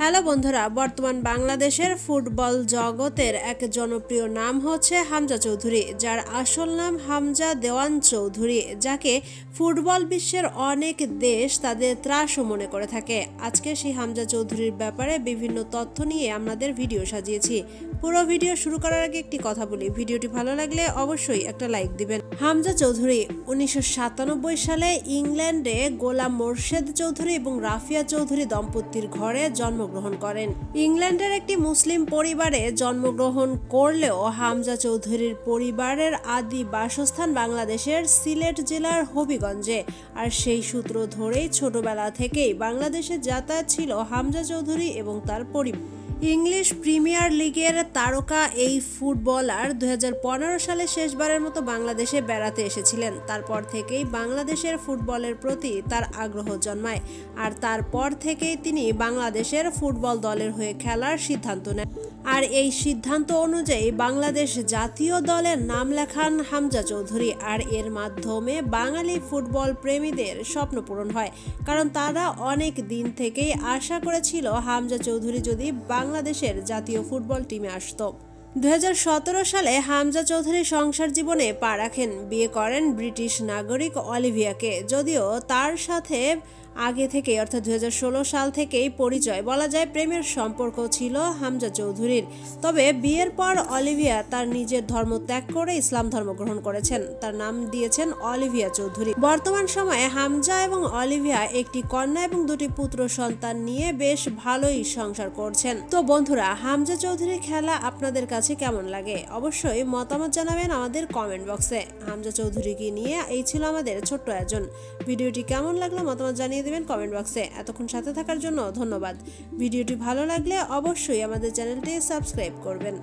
Hello বন্ধুরা, বর্তমান বাংলাদেশের ফুটবল জগতের এক জনপ্রিয় নাম হচ্ছে হামজা চৌধুরী, যার আসল নাম হামজা দেওয়ান চৌধুরী, যাকে ফুটবল বিশ্বের অনেক দেশ তাদের ত্রাসও মনে করে থাকে। আজকে সেই হামজা চৌধুরীর ব্যাপারে বিভিন্ন তথ্য নিয়ে আমাদের ভিডিও সাজিয়েছি। পুরো ভিডিও শুরু করার আগে একটি কথা বলি। ভিডিওটি ভালো লাগলে অবশ্যই একটা লাইক দিবেন। হামজা চৌধুরী উনিশশো সাতানব্বই সালে ইংল্যান্ডে গোলাম মোর্শেদ চৌধুরী এবং রাফিয়া চৌধুরী দম্পতির ঘরে জন্মগ্রহণ করেন। ইংল্যান্ডের একটি মুসলিম পরিবারে জন্মগ্রহণ করলেও হামজা চৌধুরীর পরিবারের আদি বাসস্থান বাংলাদেশের সিলেট জেলার হবিগঞ্জে। আর সেই সূত্র ধরেই ছোটবেলা থেকেই বাংলাদেশে যাতায়াত ছিল হামজা চৌধুরী এবং তার পরিবার ইংলিশ প্রিমিয়ার লিগের তারকা এই ফুটবলার দু হাজার পনেরো সালে শেষবারের মতো বাংলাদেশে বেড়াতে এসেছিলেন। তারপর থেকেই বাংলাদেশের ফুটবলের প্রতি তার আগ্রহ জন্মায় আর তারপর থেকেই তিনি বাংলাদেশের ফুটবল দলের হয়ে খেলার সিদ্ধান্ত নেন। আর এই সিদ্ধান্ত অনুযায়ী বাংলাদেশ জাতীয় দলের নাম লেখান হামজা চৌধুরী। আর এর মাধ্যমে বাঙালি ফুটবল প্রেমীদের স্বপ্ন পূরণ হয়। কারণ তারা অনেক দিন থেকেই আশা করেছিল হামজা চৌধুরী যদি বাংলাদেশের জাতীয় ফুটবল টিমে আসতো। দুই হাজার সতেরো সালে হামজা চৌধুরী সংসার জীবনে পা রাখেন। বিয়ে করেন ব্রিটিশ নাগরিক অলিভিয়াকে। যদিও তার সাথে আগে থেকে অর্থাৎ দুই হাজার ষোলো সাল থেকেই পরিচয়। বলা যায় প্রেমের সম্পর্ক ছিল হামজা চৌধুরীর। তবে বিয়ের পর অলিভিয়া তার নিজের ধর্ম ত্যাগ করে ইসলাম ধর্ম গ্রহণ করেছেন। তার নাম দিয়েছেন অলিভিয়া চৌধুরী। বর্তমান সময়ে হামজা এবং অলিভিয়া একটি কন্যা এবং দুটি পুত্র সন্তান নিয়ে বেশ ভালোই সংসার করছেন। তো বন্ধুরা, হামজা চৌধুরীর খেলা আপনাদের কাছে কেমন লাগে? অবশ্যই মতামত জানাবেন আমাদের কমেন্ট বক্সে। হামজা চৌধুরীকে নিয়ে এই ছিল আমাদের ছোট্ট আয়োজন ভিডিওটি কেমন লাগল মতামত জানিয়ে দেবেন কমেন্ট বক্সে এতক্ষণ সাথে থাকার জন্য ধন্যবাদ। ভিডিওটি ভালো লাগলে অবশ্যই আমাদের চ্যানেলটি সাবস্ক্রাইব করবেন।